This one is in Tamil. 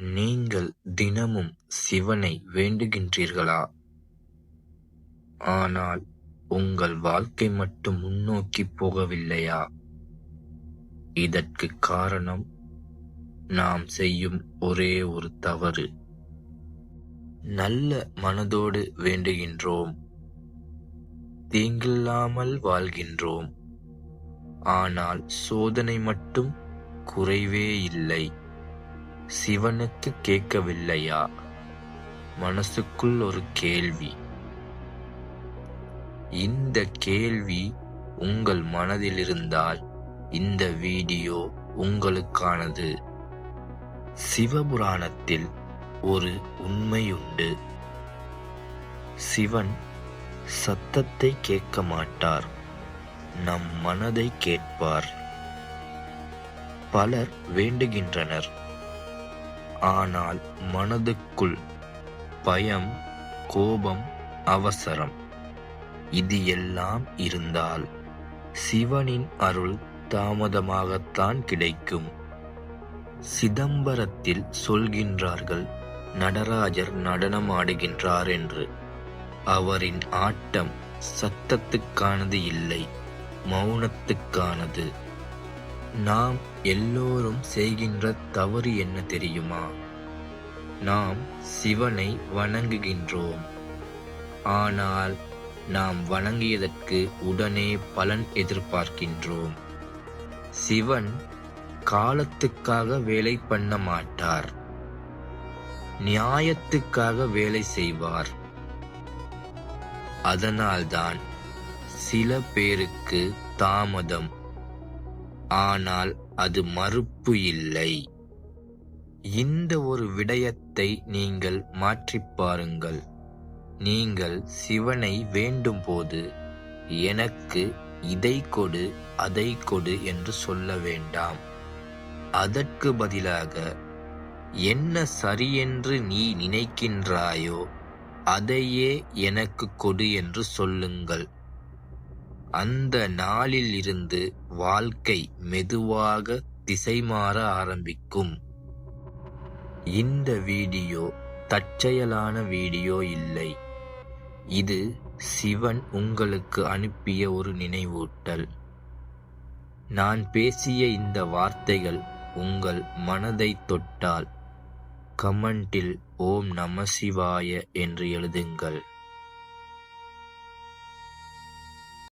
நீங்கள் தினமும் சிவனை வேண்டுகின்றீர்களா? ஆனால் உங்கள் வாழ்க்கை மட்டும் முன்னோக்கிப் போகவில்லையா? இதற்குக் காரணம் நாம் செய்யும் ஒரே ஒரு தவறு. நல்ல மனதோடு வேண்டுகின்றோம். தீங்கில்லாமல் வாழ்கின்றோம். ஆனால் சோதனை மட்டும் குறைவே இல்லை. சிவனுக்குக் கேட்கவில்லையா? மனசுக்குள் ஒரு கேள்வி. இந்த கேள்வி உங்கள் மனதிலிருந்தால் இந்த வீடியோ உங்களுக்கானது. சிவபுராணத்தில் ஒரு உண்மையுண்டு. சிவன் சத்தத்தை கேட்க மாட்டார். நம் மனதை கேட்பார். பலர் வேண்டுகின்றனர். ஆனால் மனதுக்குள் பயம், கோபம், அவசரம் இது எல்லாம் இருந்தால் சிவனின் அருள் தாமதமாகத்தான் கிடைக்கும். சிதம்பரத்தில் சொல்கின்றார்கள் நடராஜர் நடனமாடுகின்றார் என்று. அவரின் ஆட்டம் சத்தத்துக்கானது இல்லை மௌனத்துக்கானது. நாம் எல்லோரும் செய்கின்ற தவறு என்ன தெரியுமா? நாம் சிவனை வணங்குகின்றோம். ஆனால் நாம் வணங்கியதற்கு உடனே பலன் எதிர்பார்க்கின்றோம். சிவன் காலத்துக்காக வேலை பண்ண மாட்டார். நியாயத்துக்காக வேலை செய்வார். அதனால்தான் சில பேருக்கு தாமதம். ஆனால் அது மறுப்பு இல்லை. இந்த ஒரு விடயத்தை நீங்கள் மாற்றிப் பாருங்கள். நீங்கள் சிவனை வேண்டும்போது எனக்கு இதை கொடு அதை கொடு என்று சொல்ல வேண்டாம். அதற்கு பதிலாக என்ன சரியென்று நீ நினைக்கின்றாயோ அதையே எனக்கு கொடு என்று சொல்லுங்கள். அந்த நாளில் இருந்து வாழ்க்கை மெதுவாக திசை மாற ஆரம்பிக்கும். இந்த வீடியோ தற்செயலான வீடியோ இல்லை. இது சிவன் உங்களுக்கு அனுப்பிய ஒரு நினைவூட்டல். நான் பேசிய இந்த வார்த்தைகள் உங்கள் மனதைத் தொட்டால் கமெண்டில் ஓம் நமசிவாய என்று எழுதுங்கள்.